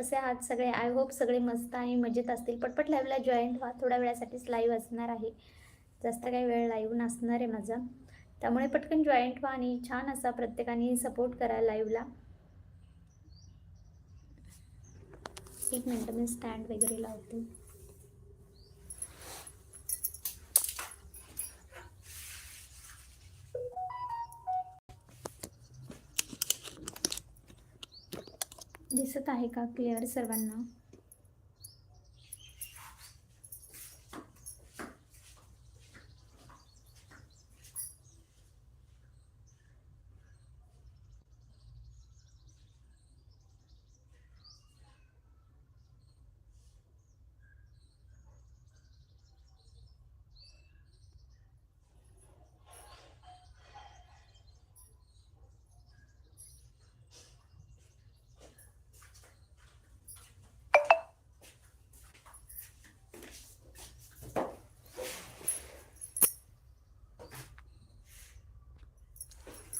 कसे आहात सगळे आय होप सगळे मस्त आणि मजेत असतील. पटपट लाईव्हला जॉईंट व्हा. थोड्या वेळासाठीच लाईव्ह असणार आहे. जास्त काही वेळ लाईव्ह नसणार आहे माझा. त्यामुळे पटकन जॉईंट व्हा आणि छान असा प्रत्येकाने सपोर्ट करा लाईव्हला एक मिनटं मी स्टँड वगैरे लावते. दिसत आहे का क्लिअर सर्वांना?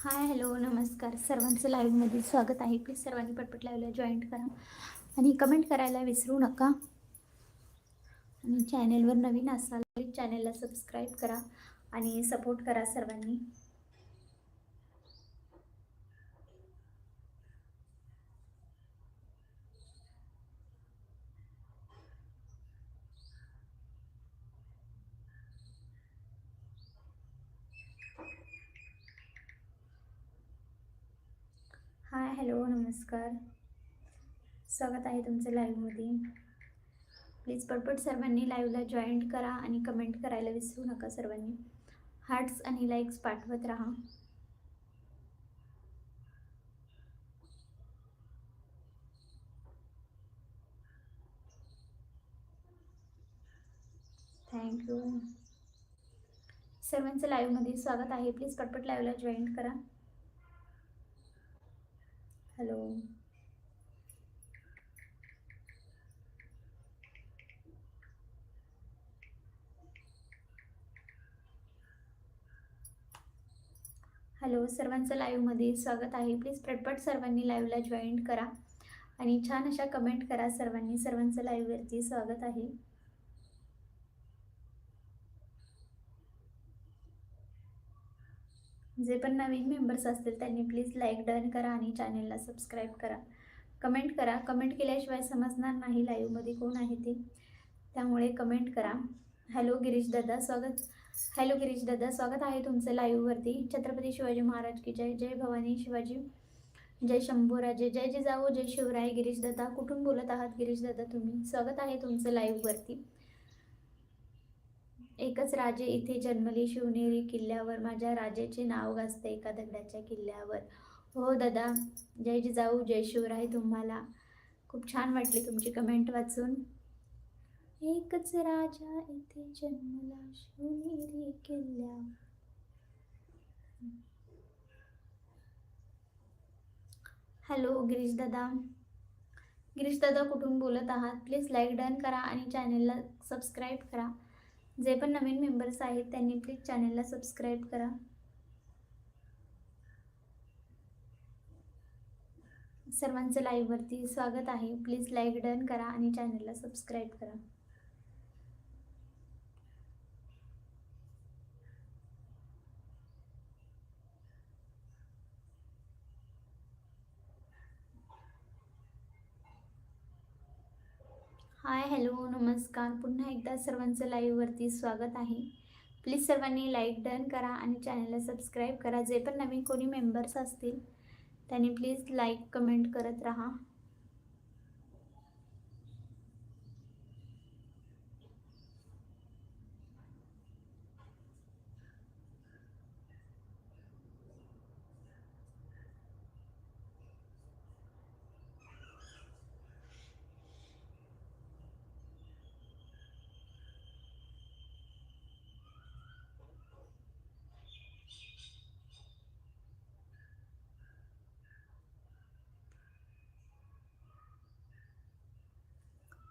हाय हॅलो नमस्कार. सर्वांचं लाईव्हमध्ये स्वागत आहे. प्लीज सर्वांनी पटपट लाईव्हला जॉईंट करा आणि कमेंट करायला विसरू नका. आणि चॅनेलवर नवीन असाल प्लीज चॅनेलला सबस्क्राईब करा आणि सपोर्ट करा सर्वांनी हाय हॅलो नमस्कार. स्वागत आहे तुमचं लाईव्हमध्ये प्लीज पटपट सर्वांनी लाईव्हला जॉईंट करा आणि कमेंट करायला विसरू नका सर्वांनी. हार्ट्स आणि लाईक्स पाठवत राहा. थँक्यू सर्वांचं लाईव्हमध्ये स्वागत आहे. प्लीज पटपट लाईव्हला जॉईंट करा. हॅलो. हॅलो सर्वांचं लाईव्हमध्ये स्वागत आहे. प्लीज पटपट सर्वांनी लाईव्हला जॉईन करा आणि छान अशा कमेंट करा. सर्वांनी सर्वांचं लाईव्हवरती स्वागत आहे. जे पण नवीन मेंबर्स असतील त्यांनी प्लीज लाईक डन करा आणि चॅनेलला सबस्क्राईब करा. कमेंट करा. कमेंट केल्याशिवाय समजणार नाही लाईव्हमध्ये कोण आहे ते. त्यामुळे कमेंट करा. हॅलो गिरीश दादा स्वागत. हॅलो गिरीश दादा स्वागत आहे तुमचं लाईव्हवरती छत्रपती शिवाजी महाराज की जय. जय भवानी शिवाजी. जय शंभूराजे. जय जिजाऊ जय शिवराय गिरीश दादा. कुठून बोलत आहात गिरीश दादा तुम्ही? स्वागत आहे तुमचं लाईव्हवरती एकच राजे इथे जन्मली. शिवनेरी किल्ल्यावर माझ्या राजाचे नाव गाजते एका दगडाच्या किल्ल्यावर. हो दादा जय जिजाऊ जय शिवराय तुम्हाला. खूप छान वाटली तुमची कमेंट वाचून. एकच राजा इथे जन्मला शिवनेरी किल्ल्यावर. हॅलो गिरीश दादा. गिरीश दादा कुठून बोलत आहात? प्लीज लाईक डन करा आणि चॅनलला सबस्क्राईब करा. जे पण नवीन मेंबर्स आहेत त्यांनी प्लीज चॅनलला सबस्क्राईब करा. सर्वांचं लाईव्हवरती स्वागत आहे. प्लीज लाईक डन करा आणि चॅनलला सबस्क्राईब करा. हाय हॅलो नमस्कार. पुन्हा एकदा सर्वांचं लाईव्हवरती स्वागत आहे. प्लीज सर्वांनी लाईक डन करा आणि चॅनलला सबस्क्राईब करा. जे पण नवीन कोणी मेंबर्स असतील त्यांनी प्लीज लाईक कमेंट करत राहा.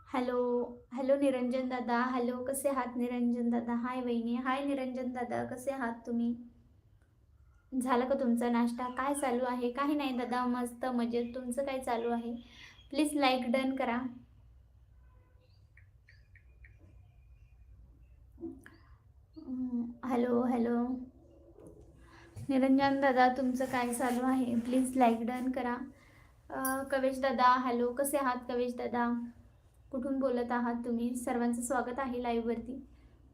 हॅलो हॅलो निरंजन दादा हॅलो कसे आहात निरंजन दादा? हाय वहिनी हाय निरंजन दादा कसे आहात तुम्ही? झालं का तुमचा नाश्ता? काय चालू आहे? काही नाही दादा मस्त मजेत. तुमचं काय चालू आहे? प्लीज लाईक डन करा. Hello hello. निरंजन दादा तुमचं काय चालू आहे? प्लीज लाईक डन करा. कवेश दादा हॅलो कसे आहात कवेश दादा? कुठून बोलत आहात तुम्ही? सर्वांचं स्वागत आहे लाईव्हवरती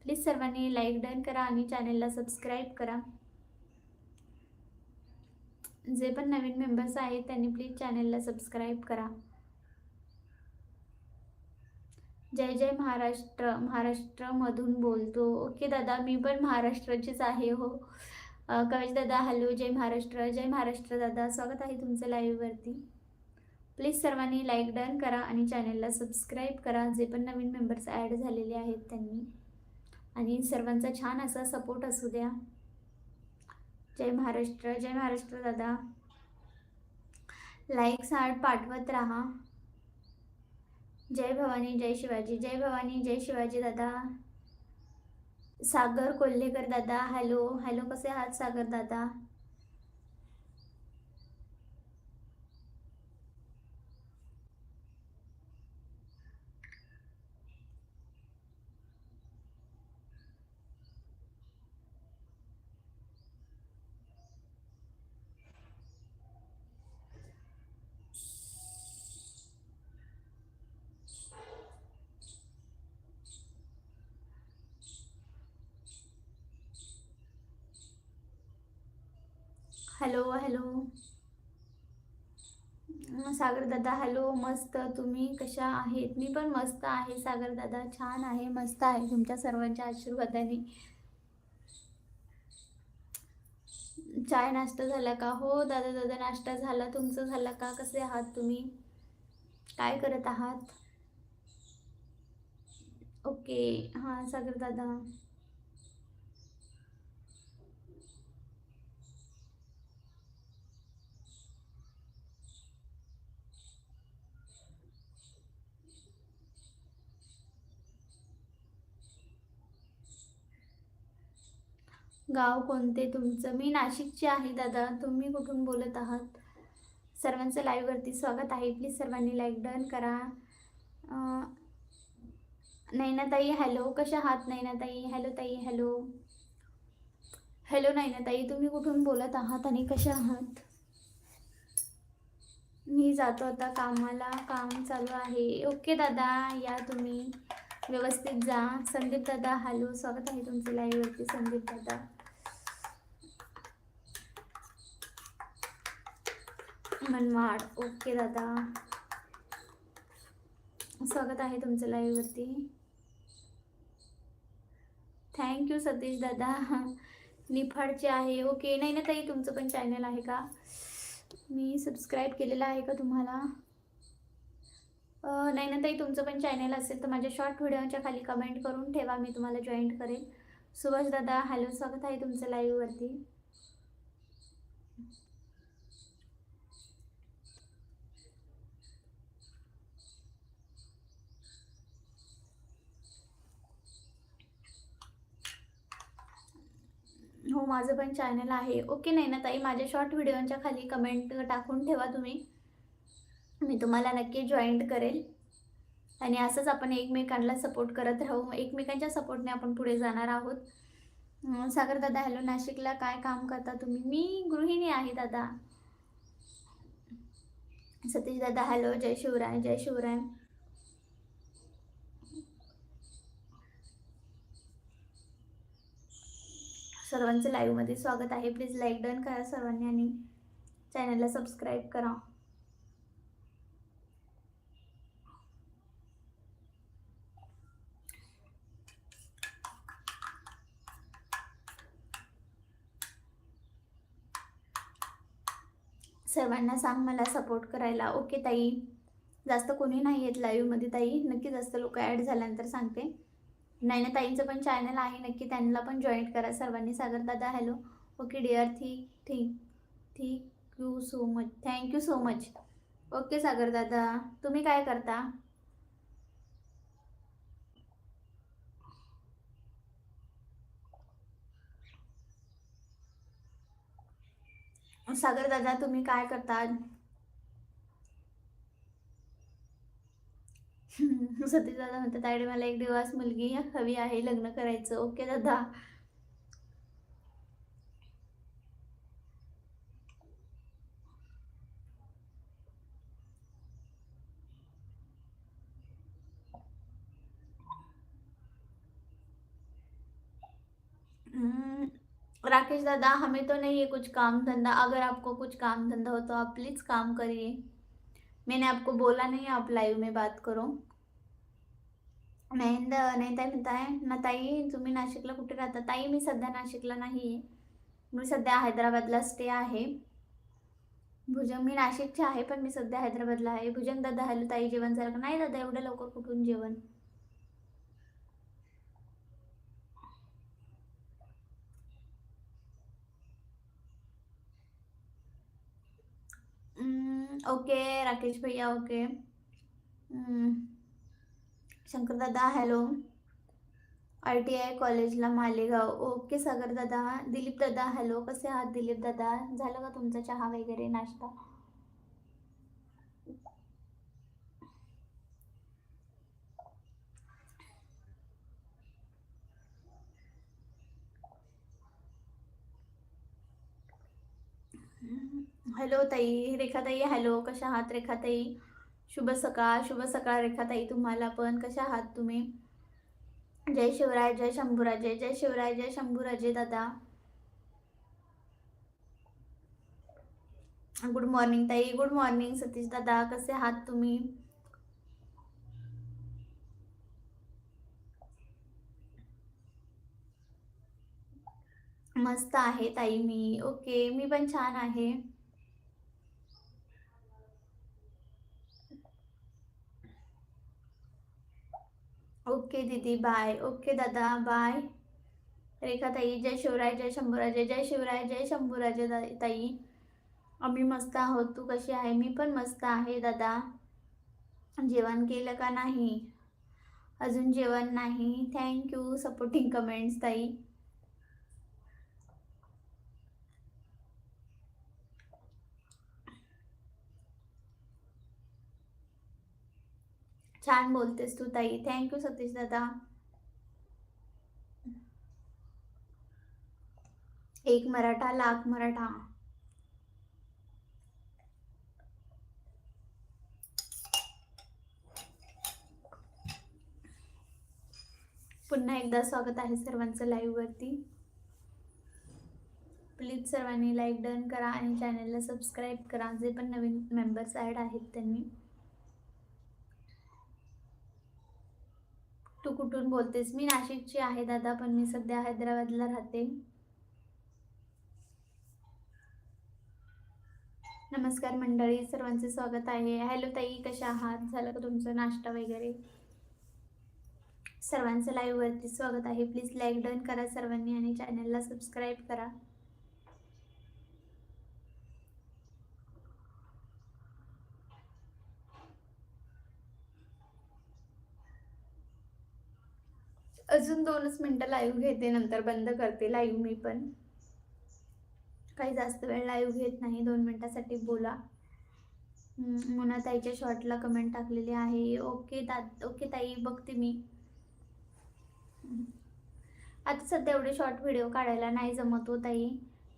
प्लीज सर्वांनी लाईक डन करा आणि चॅनलला सबस्क्राईब करा. जे पण नवीन मेंबर्स आहेत त्यांनी प्लीज चॅनलला सबस्क्राईब करा. जय जय महाराष्ट्र. महाराष्ट्रमधून बोलतो. ओके दादा मी पण महाराष्ट्राचीच आहे हो. कवेश दादा हॅलो जय महाराष्ट्र. जय महाराष्ट्र दादा स्वागत आहे तुमचं लाईव्हवरती प्लीज सर्वांनी लाईक डन करा आणि चॅनलला सबस्क्राईब करा जे पण नवीन मेंबर्स ॲड झालेले आहेत त्यांनी. आणि सर्वांचा छान असा सपोर्ट असू द्या. जय महाराष्ट्र जय महाराष्ट्र दादा. लाईक्स हार्ट पाठवत राहा. जय भवानी जय शिवाजी जय भवानी जय शिवाजी दादा. सागर कोल्हेकर दादा हॅलो हॅलो कसे आहात सागर दादा? Hello hello. सागरदादा हॅलो मस्त. तुम्ही कशा आहेत? मी पण मस्त आहे सागरदादा छान आहे मस्त आहे तुमच्या सर्वांच्या आशीर्वादाने. चाय नाश्ता झाला का? हो दादा दादा नाश्ता झाला. तुमचं झाला का? कसे आहात तुम्ही? काय करत आहात? ओके. हां सागर दादा. गाव कोणते? तुमचं? मी नाशिकची आहे दादा. तुम्ही कुठून बोलत आहात? सर्वांचं लाईव्हवरती स्वागत आहे. प्लीज सर्वांनी लाईक डन करा. नैनाताई हॅलो कशा आहात नैनाताई? हॅलो ताई हॅलो हॅलो नैनाताई तुम्ही कुठून बोलत आहात आणि कशा आहात? मी जातो आता कामाला. काम चालू आहे. ओके दादा या तुम्ही. व्यवस्थित जा. संदीप दादा हॅलो स्वागत आहे तुमचं लाईव्हवरती संदीप दादा. मनमाड. ओके दादा. स्वागत आहे तुमचं लाईव्हवरती थँक्यू सतीश दादा. निफाडचे आहे. ओके. नाही ना ताई तुमचं पण चॅनल आहे का? मी सबस्क्राईब केलेलं आहे का तुम्हाला? नाही ना ताई तुमचं पण चॅनल असेल तर माझ्या शॉर्ट व्हिडिओच्या खाली कमेंट करून ठेवा. मी तुम्हाला जॉईन करेन. सुभाष दादा हॅलो स्वागत आहे तुमचं लाईव्हवरती हो माझं पण चॅनल आहे. ओके नाही ना ताई माझ्या शॉर्ट व्हिडिओंच्या खाली कमेंट टाकून ठेवा तुम्ही. मी तुम्हाला नक्की जॉईंट करेल. आणि असंच आपण एकमेकांना सपोर्ट करत राहू. एकमेकांच्या सपोर्टने आपण पुढे जाणार आहोत. सागर दादा हॅलो नाशिकला काय काम करता तुम्ही? मी गृहिणी आहे दादा. सतीश दादा हॅलो जय शिवराय जय शिवराय. सर्वांचं लाईव्हमध्ये स्वागत आहे. प्लीज लाईक डन करा सर्वांनी आणि चॅनलला सबस्क्राईब करा. सर्वांना सांग मला सपोर्ट करायला. ओके ताई. जास्त कोणी नाही आहेत लाईव्हमध्ये ताई. नक्की जास्त लोक ॲड झाल्यानंतर सांगते. नाही ना ताईंचं पण चॅनल आहे. नक्की त्यांना पण जॉईन करा. सर्वांनी सागर दादा हॅलो ओके डिअर थी ठीक ठीक you so much thank you so much okay Sagar दादा तुम्ही काय करता? सागर दादा तुम्ही काय करता? सतीश दादा म्हणतात तायडे मला एक दिवस मुलगी हवी आहे लग्न करायचं. ओके दादा. हम्म, राकेश दादा हमें तो नहीं है कुछ काम धंधा. अगर आपको कुछ काम धंधा हो तो आप प्लीज़ काम करिए. मैंने आपको बोला नहीं आप लाईव्ह में बात करो। नाही नाही ताई म्हणताय ना ताई तुम्ही नाशिकला कुठे राहता? ताई मी सध्या नाशिकला नाही आहे मी सध्या हैदराबादला स्टे आहे. भुजंग मी नाशिकचे आहे पण मी सध्या हैदराबादला आहे. भुजंग दादा हॅलो ताई जेवण झालं का? नाही दादा एवढं लवकर कुठून जेवण? Mm. ओके राकेश भैया okay. Shankardada hello. I T I कॉलेजला मालेगाव. Okay सागरदादा दिलीपदादा hello. कसे आहात दिलीपदादा झालं का तुमचा चहा वगैरे नाश्ता? हॅलो ताई रेखाताई हॅलो कशा आहात रेखाताई? शुभ सकाळ शुभ सकाळ रेखाताई तुम्हाला पण. कशा आहात तुम्ही? जय शिवराय जय शंभूराजे जय शिवराय जय शंभूराजे दादा. गुड मॉर्निंग ताई गुड मॉर्निंग सतीश दादा. कसे आहात तुम्ही? मस्त आहे ताई मी. ओके मी पण छान आहे. ओके दीदी बाय. ओके दादा बाय. रेखा ताई जय शिवराय जय शंभूराजे जय शिवराय जय शंभूराजे ताई. आम्ही मस्त आहोत. तू कशी आहे? मी पण मस्त आहे दादा. जेवण केलं का नाही? अजून जेवण नाही. थँक्यू सपोर्टिंग कमेंट्स ताई. छान बोलतेस तू ताई. थँक्यू सतीश दादा. एक मराठा लाख मराठा. पुन्हा एकदा स्वागत आहे सर्वांचं लाईव्ह वरती. प्लीज सर्वांनी लाईक डन करा आणि चॅनलला सबस्क्राईब करा. जे पण नवीन मेंबर्स ॲड आहेत त्यांनी तू कुठून बोलतेस. मी नाशिकची आहे दादा पण मी सध्या हैदराबादला राहते. नमस्कार मंडळी सर्वांचे स्वागत आहे. हॅलो ताई कशा आहात? झालं का तुमचं नाश्ता वगैरे? सर्वांचं लाईव्हवरती स्वागत आहे. प्लीज लाईक डन करा सर्वांनी आणि चॅनलला सबस्क्राईब करा. अजून दोनच मिनटं लाईव्ह घेते नंतर बंद करते लाईव्ह मी पण. काही जास्त वेळ लाईव्ह घेत नाही दोन मिनटासाठी बोला. मुना ताईच्या शॉर्टला कमेंट टाकलेली आहे. ओके दा ओके ताई बघते मी. आता सध्या एवढे शॉर्ट व्हिडिओ काढायला नाही जमत हो ताई.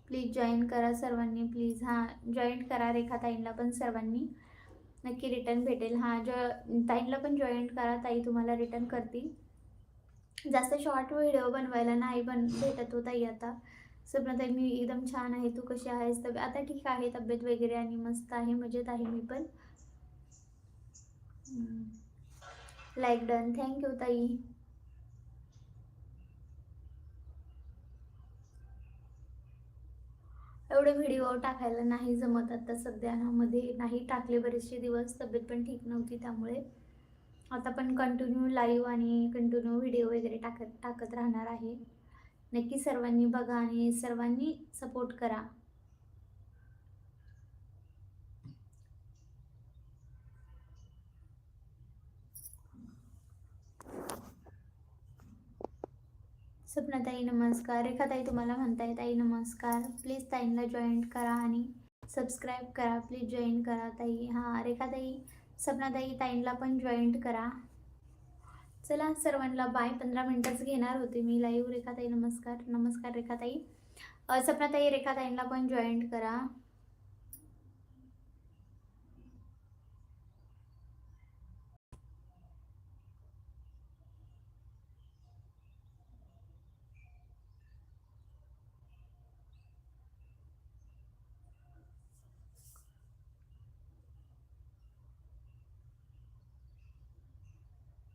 प्लीज जॉईन करा सर्वांनी प्लीज हां जॉईन करा रेखा ताईंना पण सर्वांनी. नक्की रिटर्न भेटेल. हां जॉ ताईंना पण जॉईन करा ताई तुम्हाला रिटर्न करतील. जास्त शॉर्ट व्हिडिओ बनवायला नाही बन भेटत होता आता. सपनाताई मी एकदम छान आहे. तू कशी आहेस? तब्येत आता ठीक आहे तब्येत वगैरे आणि मस्त आहे मजेत आहे मी पण. लाईक डन थँक्यू ताई. एवढे व्हिडिओ टाकायला नाही जमत आता सध्या मध्ये नाही टाकले बरेचसे दिवस. तब्येत पण ठीक नव्हती त्यामुळे. आता पण कंटिन्यू लाईव्ह आणि कंटिन्यू व्हिडिओ वगैरे टाकत टाकत राहणार आहे. नक्की सर्वांनी बघा आणि सर्वांनी सपोर्ट करा. स्वप्ना ताई नमस्कार. रेखा ताई तुम्हाला म्हणताय ताई नमस्कार. प्लीज ताईंना जॉईन करा आणि सबस्क्राईब करा. प्लीज जॉईन करा ताई. हां रेखा ताई सपनाताई ताईंला पण जॉईंट करा. चला सर्वांना बाय पंधरा मिनटंच घेणार होते मी. लाईव्ह रेखाताई नमस्कार. नमस्कार रेखाताई. सपनाताई रेखाताईंना पण जॉईंट करा.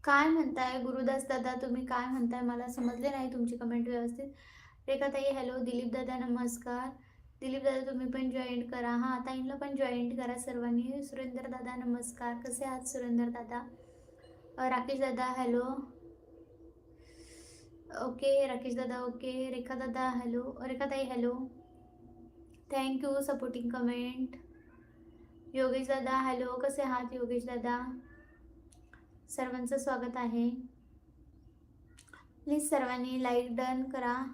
काय म्हणताय? गुरुदास दादा तुम्ही काय म्हणताय? मला समजले नाही तुमची कमेंट व्यवस्थित. रेखाताई हॅलो दिलीप दादा नमस्कार. दिलीप दादा तुम्ही पण जॉईंट करा. हां ताईंना पण जॉईंट करा सर्वांनी. सुरेंदर दादा नमस्कार. कसे आहात सुरेंद्र दादा? राकेश दादा हॅलो ओके राकेश दादा ओके रेखा दादा hello Rekhatai hello thank you supporting comment Yogesh दादा हॅलो कसे आहात योगेश दादा? सर्वांचं स्वागत आहे. प्लीज सर्वांनी लाईक डन करा.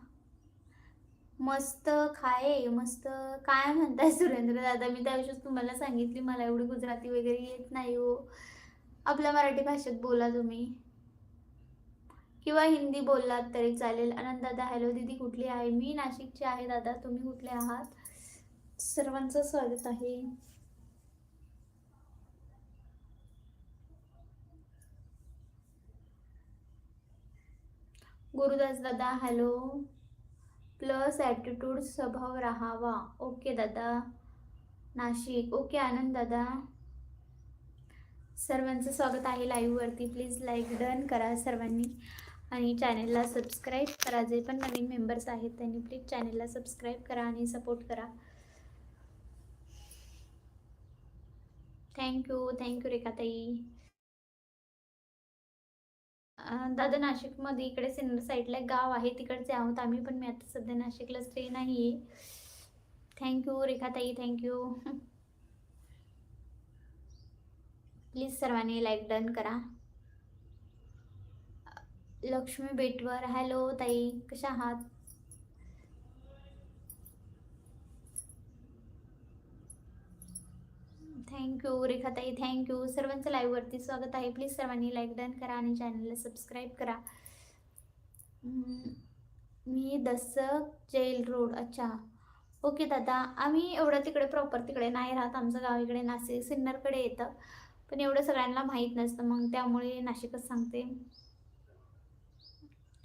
मस्त खाये मस्त काय म्हणताय सुरेंद्र दादा मी त्या दिवशीच तुम्हाला सांगितली मला एवढी गुजराती वगैरे येत नाही हो. आपल्या मराठी भाषेत बोला तुम्ही. किंवा हिंदी बोललात तरी चालेल. आनंद दादा हॅलो दीदी कुठली आहे? मी नाशिकची आहे दादा तुम्ही कुठले आहात? सर्वांचं स्वागत आहे. गुरुदास दादा हॅलो प्लस ॲटिट्यूड स्वभाव राहावा. ओके दादा. नाशिक. ओके आनंद दादा. सर्वांचं स्वागत आहे लाईव्हवरती प्लीज लाईक डन करा सर्वांनी. आणि चॅनेलला सबस्क्राईब करा. जे पण नवीन मेंबर्स आहेत त्यांनी प्लीज चॅनेलला सबस्क्राईब करा आणि सपोर्ट करा. थँक्यू थँक्यू रेखाताई. दादा नाशिकमध्ये इकडे सिन्नर साईडला एक गाव आहे तिकडचे आहोत आम्ही पण मी आता सध्या नाशिकला स्टे नाही आहे थँक्यू रेखाताई थँक्यू प्लीज सर्वांनी लाईक डन करा. लक्ष्मी बेटवर. हॅलो ताई कशा आहात? थँक्यू रेखाताई थँक्यू सर्वांचं लाईव्हवरती स्वागत आहे. प्लीज सर्वांनी लाईक डन करा आणि चॅनलला सबस्क्राईब करा. मी दसक जेल रोड अच्छा. ओके दादा. आम्ही एवढं तिकडे प्रॉपर तिकडे नाही राहत. आमचं गाव इकडे नाशिक सिन्नरकडे येतं. पण एवढं सगळ्यांना माहीत नसतं. मग त्यामुळे नाशिकच सांगते.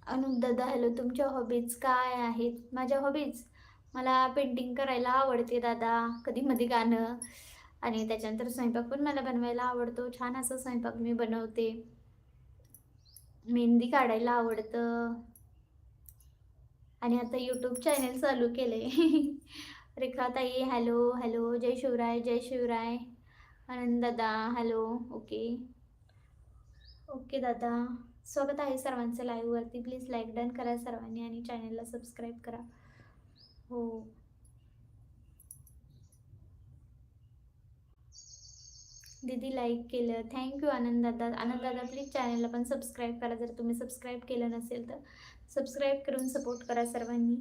अनुप दादा हॅलो तुमच्या हॉबीज काय आहेत? माझ्या हॉबीज मला पेंटिंग करायला आवडते दादा. कधी मध्ये गाणं. आणि त्याच्यानंतर स्वयंपाक पण मला बनवायला आवडतो. छान असं स्वयंपाक मी बनवते. मेहंदी काढायला आवडतं. आणि आता यूट्यूब चॅनल चालू केले रेखाताई हॅलो हॅलो जय शिवराय जय शिवराय. आनंद दादा हॅलो ओके. ओके दादा. स्वागत आहे सर्वांचं लाईव्हवरती प्लीज लाईक डन करा सर्वांनी आणि चॅनलला सबस्क्राईब करा. हो. दीदी लाईक केलं. थँक्यू आनंद दादा. आनंद दादा प्लीज चॅनलला पण सबस्क्राईब करा जर तुम्ही सबस्क्राईब केलं नसेल तर. सबस्क्राईब करून सपोर्ट करा सर्वांनी.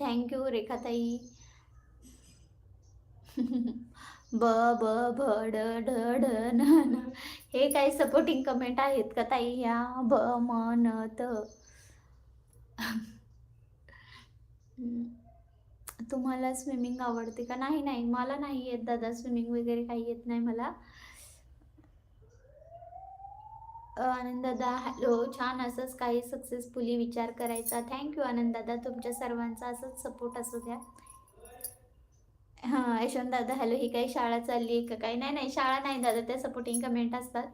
थँक्यू रेखाताई. ब ब भ ड ढ ढ न न. हे काही सपोर्टिंग कमेंट आहेत का ताई? या ब म न त. तुम्हाला स्विमिंग आवडते का? नाही नाही. मला नाही येत दादा. स्विमिंग वगैरे काही येत नाही मला. आनंददा आनंद दादा हॅलो. छान असंच काही सक्सेसफुली विचार करायचा. थँक्यू आनंद दादा. तुमच्या सर्वांचा असंच सपोर्ट असू द्या. हां यशवंत दादा हॅलो. ही काही शाळा चालली आहे का? काही नाही नाही. शाळा नाही दादा. त्या सपोर्टिंग कमेंट असतात.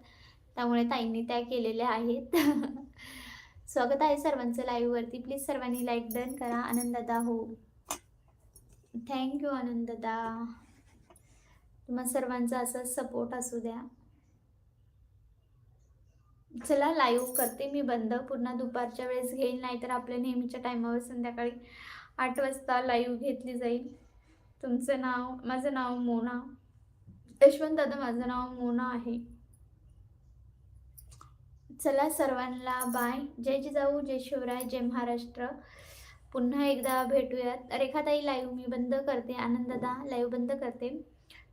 त्यामुळे ताईंनी त्या केलेल्या आहेत. स्वागत आहे सर्वांचं लाईव्हवरती प्लीज सर्वांनी लाईक डन करा. आनंद दादा हो थँक्यू आनंददा. तुम्हाला सर्वांचा असाच सपोर्ट असू द्या. चला लाईव्ह करते मी बंद. पुन्हा दुपारच्या वेळेस घेईल नाहीतर आपल्या नेहमीच्या टायमावर संध्याकाळी आठ वाजता लाईव्ह घेतली जाईल. तुमचं नाव माझं नाव मोना. यशवंत दादा माझं नाव मोना आहे. चला सर्वांना बाय. जय जिजाऊ जय शिवराय जय महाराष्ट्र. पुन्हा एकदा भेटूयात. रेखाताई लाईव्ह मी बंद करते. आनंददा लाईव्ह बंद करते.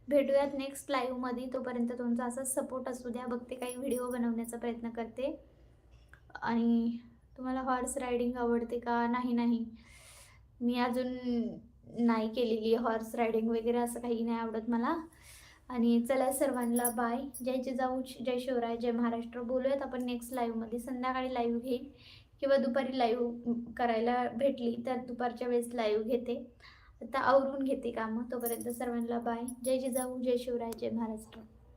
भेटूयात नेक्स्ट लाईव्हमध्ये तोपर्यंत तुमचा असाच सपोर्ट असू द्या. बघते काही व्हिडिओ बनवण्याचा प्रयत्न करते. आणि तुम्हाला हॉर्स रायडिंग आवडते का? नाही नाही. मी अजून नाही केलेली हॉर्स रायडिंग वगैरे असं काही नाही आवडत मला. आणि चला सर्वांना बाय. जय जिजाऊ जय शिवराय जय महाराष्ट्र. बोलूयात आपण नेक्स्ट लाईव्हमध्ये संध्याकाळी लाईव्ह घेईन किंवा दुपारी लाईव्ह करायला भेटली तर दुपारच्या वेळेस लाईव्ह घेते. आता आवरून घेते कामं. तोपर्यंत सर्वांना बाय. जय जिजाऊ जय शिवराय जय महाराष्ट्र.